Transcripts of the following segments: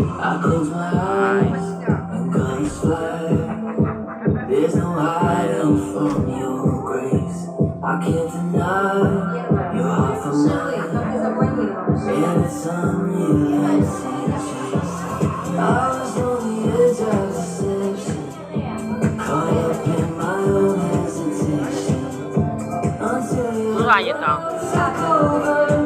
I close my eyes, no guns fly. There's no hiding from your grace. I can't deny your heart from mine. And the sun relaxes. I was on the edge of deception, caught up in my own hesitation. Until you. 多少一张？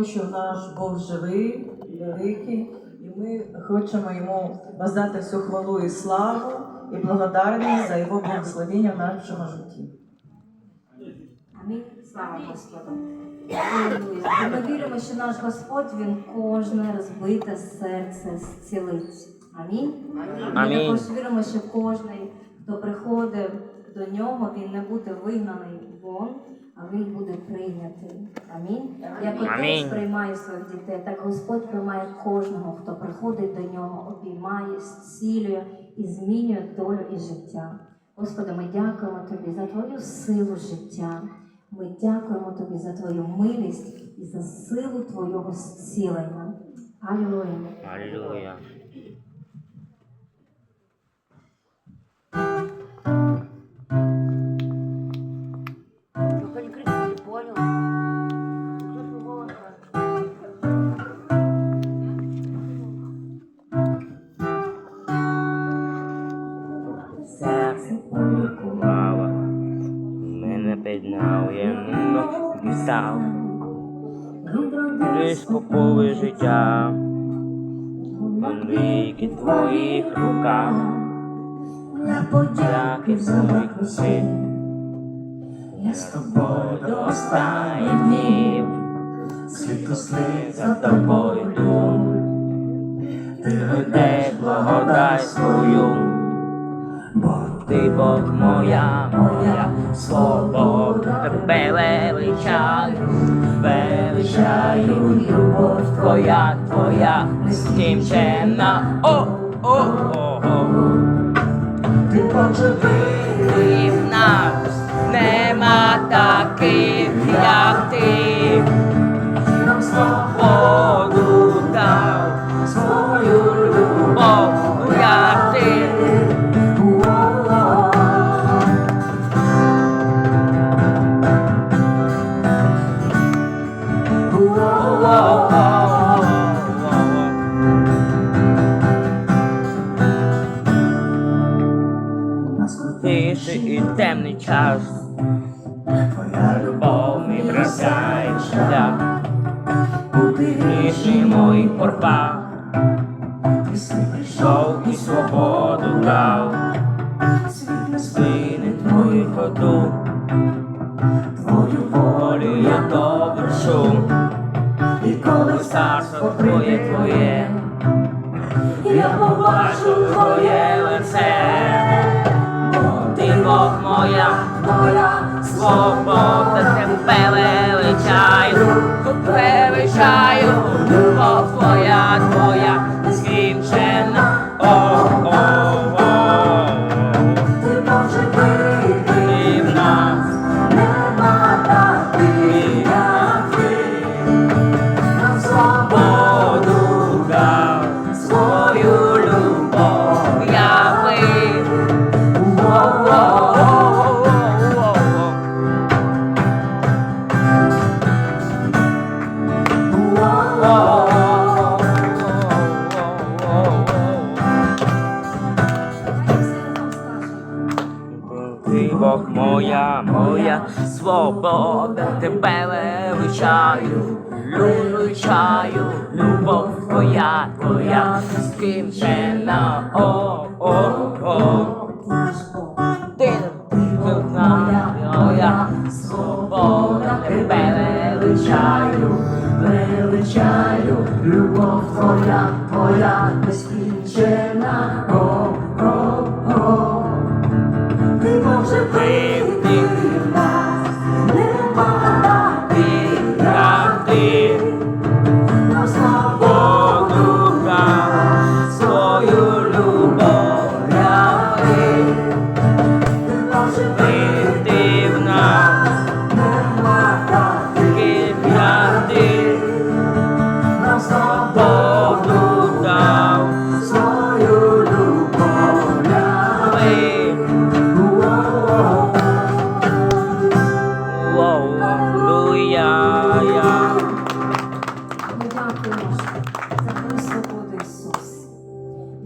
Тому що наш Бог живий, великий, і ми хочемо йому воздати всю хвалу і славу і благодарність за його благословення в нашому житті. Амінь. Слава Господу. Ми віримо, що наш Господь він кожне розбите серце зцілить. Амінь. Ми також віримо, що кожний, хто приходить до нього, він не буде вигнаний вон, а він буде прийнятий. Амінь. Як Амінь. отець приймає своїх дітей, так Господь приймає кожного, хто приходить до нього, обіймає, зцілює і змінює долю і життя. Господи, ми дякуємо Тобі за Твою силу життя. Ми дякуємо Тобі за Твою милість і за силу Твого зцілення. Алілуя. Немного дістав. Ти споколи життя, в твоїх руках, подяки в своїх носин. Я з тобою останніх днів, слід за тобою йду. Ти ведеш благодай свою, бо ти Бог моя, моя свобода, тебе величаю, величаю, любов твоя, твоя, нескінченна, о, о, о, о. Ти поживи в нас, нема у тиші моїх pora, pora, bez picia na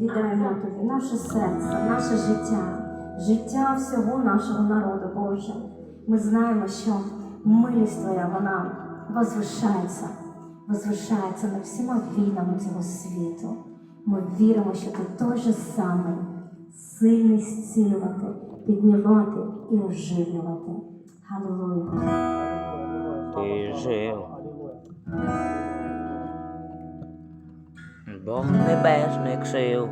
віддаємо тобі наше серце, наше життя, життя всього нашого народу, Боже. Ми знаємо, що милість Твоя вона возвишається, возвишається над всіма війнами цього світу. Ми віримо, що ти той же самий сильний зцілювати, піднімати і оживлювати. Галилуя! Ти жив. Бог небесних сил,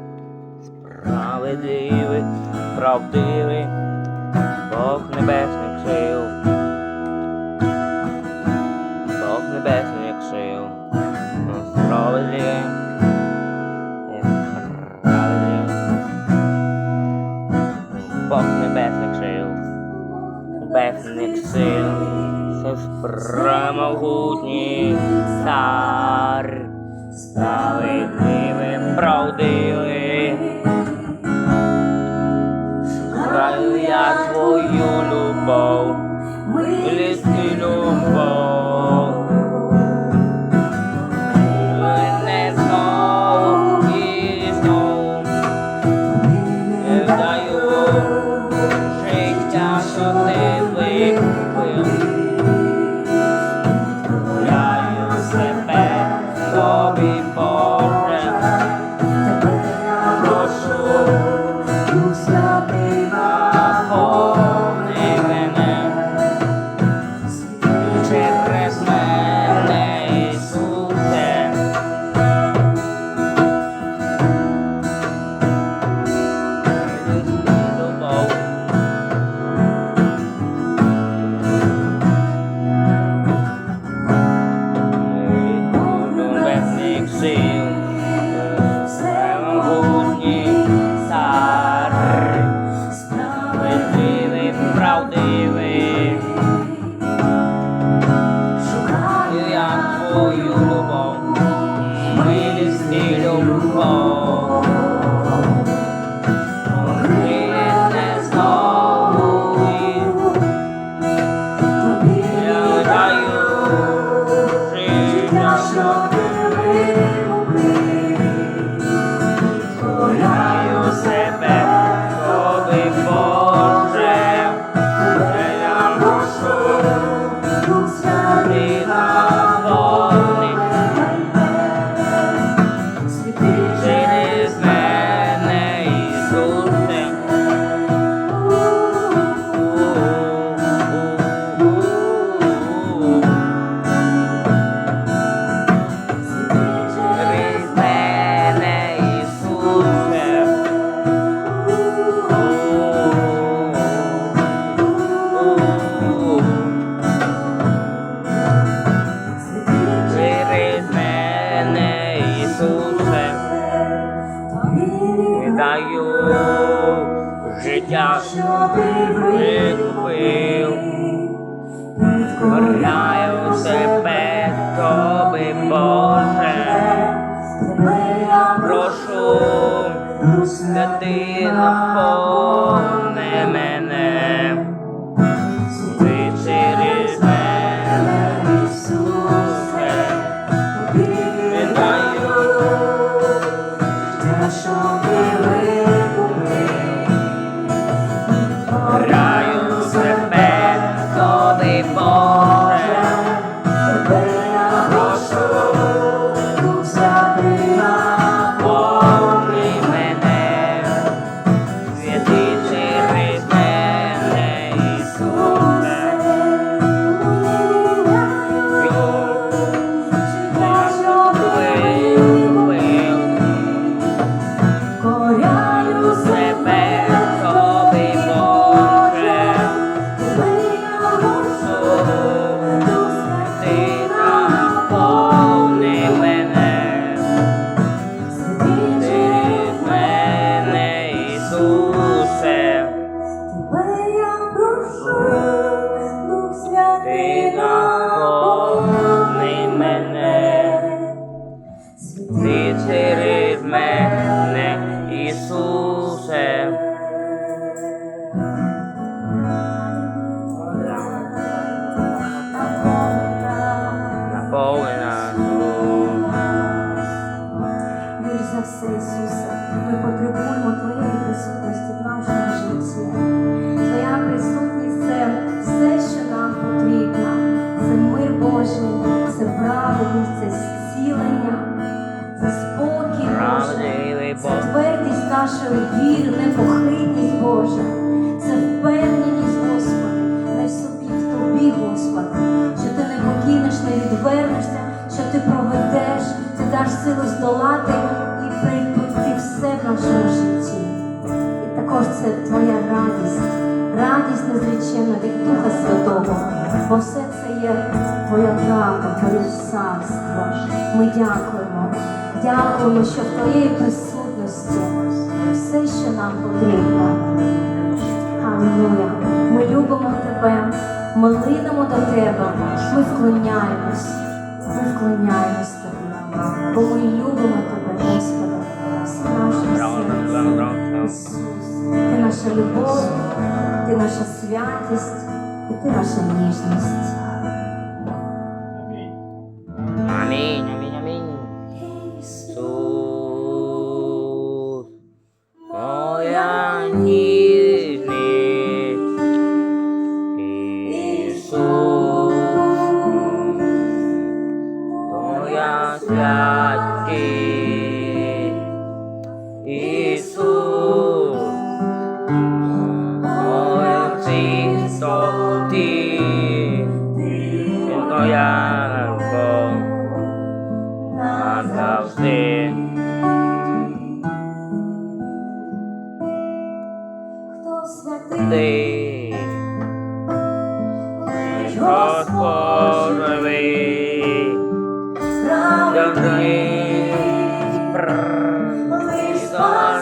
справедливий, правдивий, Бог небесних сил, Бог небесних сил, справедливий, Бог небесних сил, небесних сил, це справмогутній цар. Star. правди. Долати і прийти все в нашому житті. І також це твоя радість, радість незвичайна від Духа Святого, бо все це є твоя правда, твоє царство. Ми дякуємо, дякуємо, що в твоєї присутності все, що нам потрібно. Аллилуйя. Ми любимо тебе, ми линемо до тебе, ми вклоняємось, ми вклоняємось тобі. Бо ми Ісус, ти наша любов, ти наша святість і ти наша ніжність.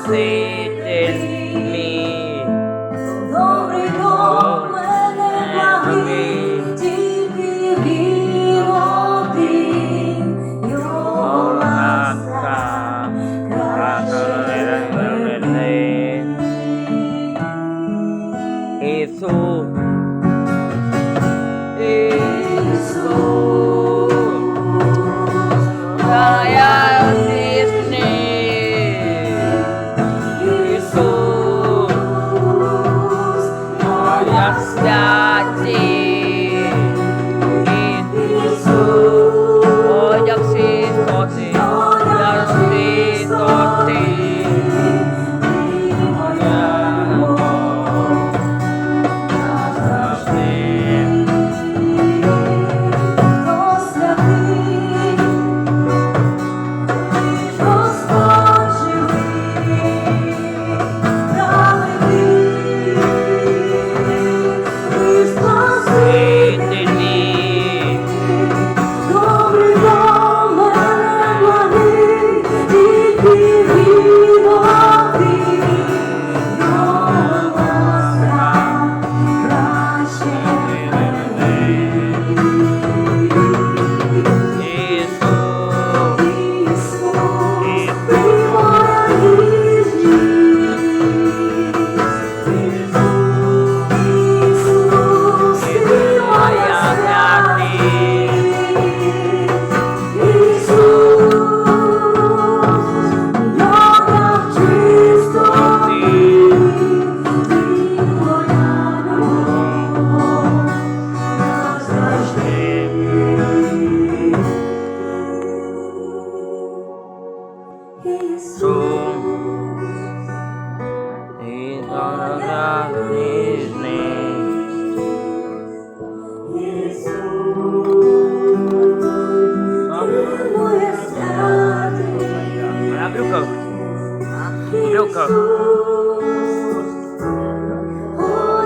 aceite.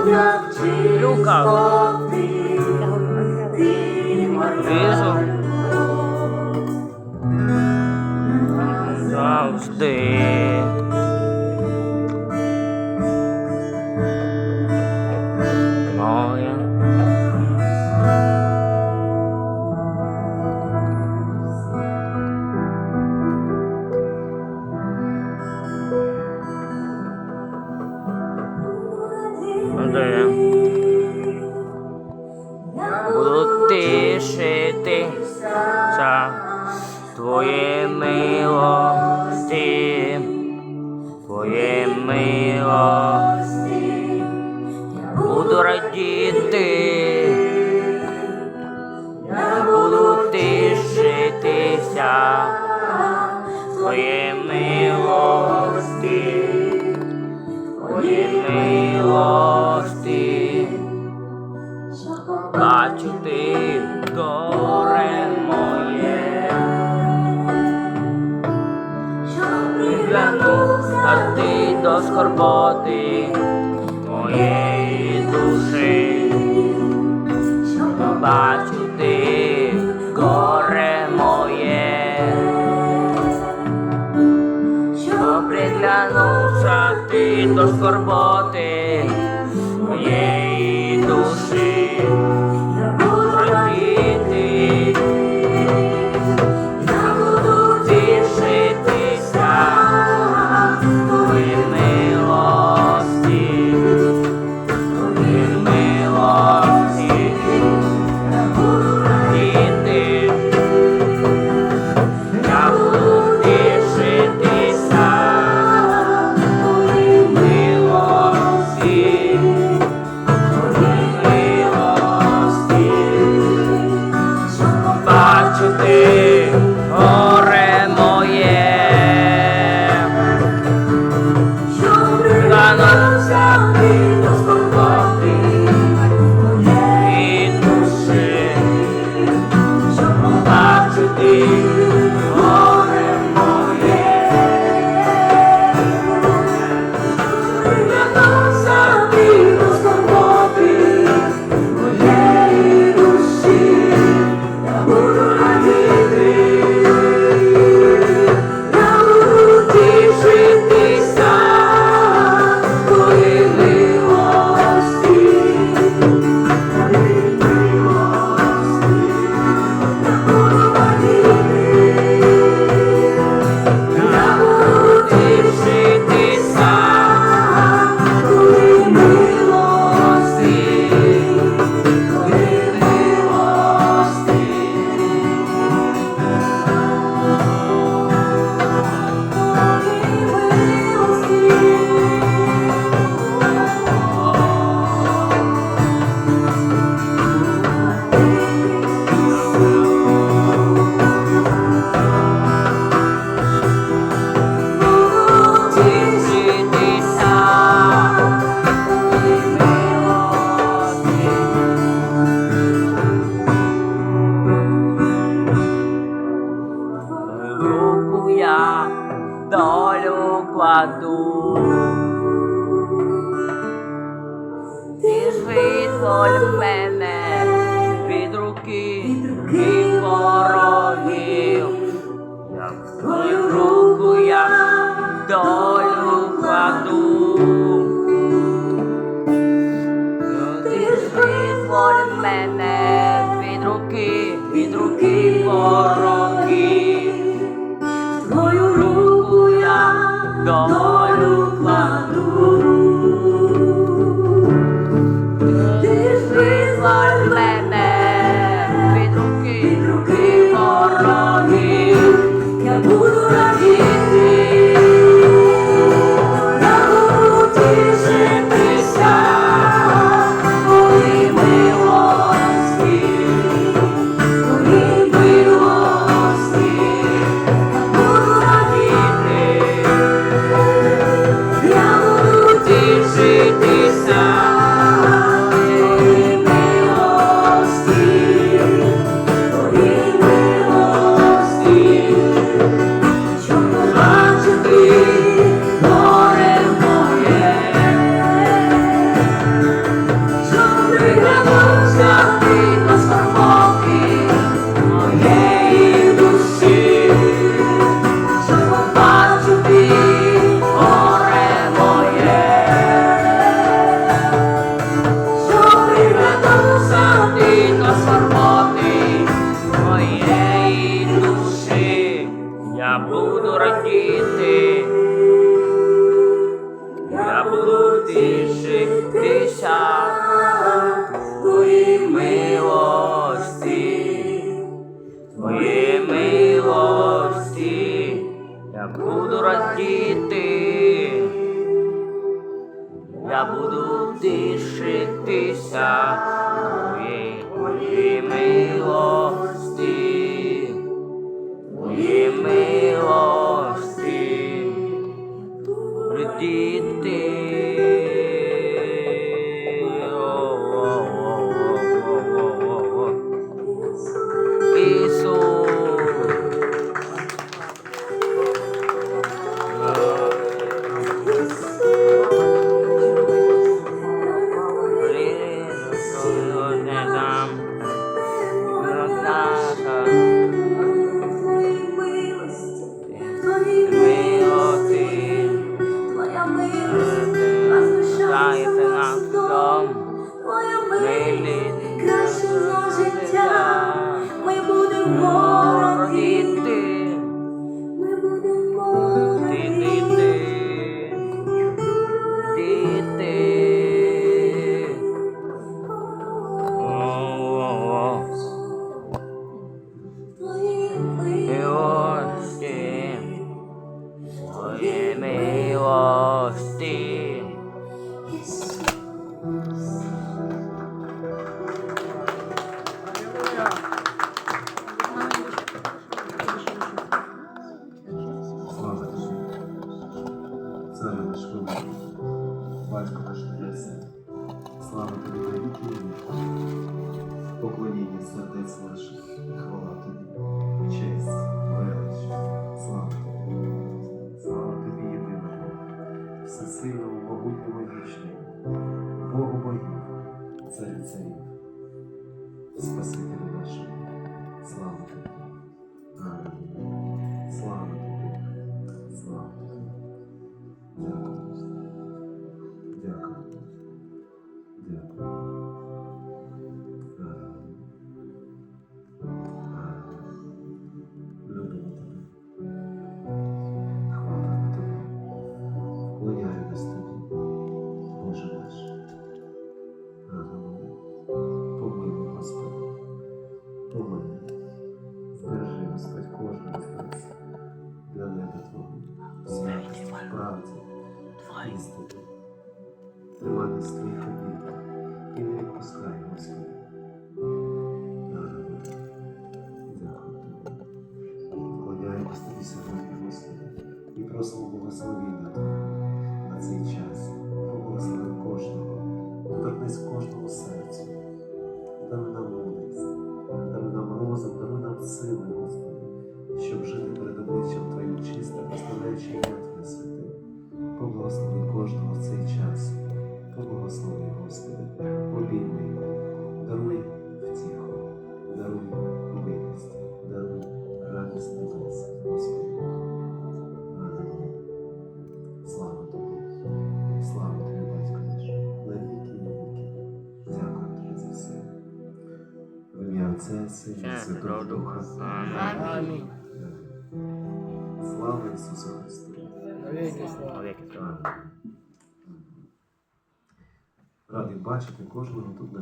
Люка. Вижу. Завжди. Діти, я буду тишитися твоє милості, твої милості, бачити горе моє, що привернувся ти до скорботи моєї? душі, побачу ти горе моє, що приглянувся ти до скорботи моєї душі.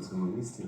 Цьому місці.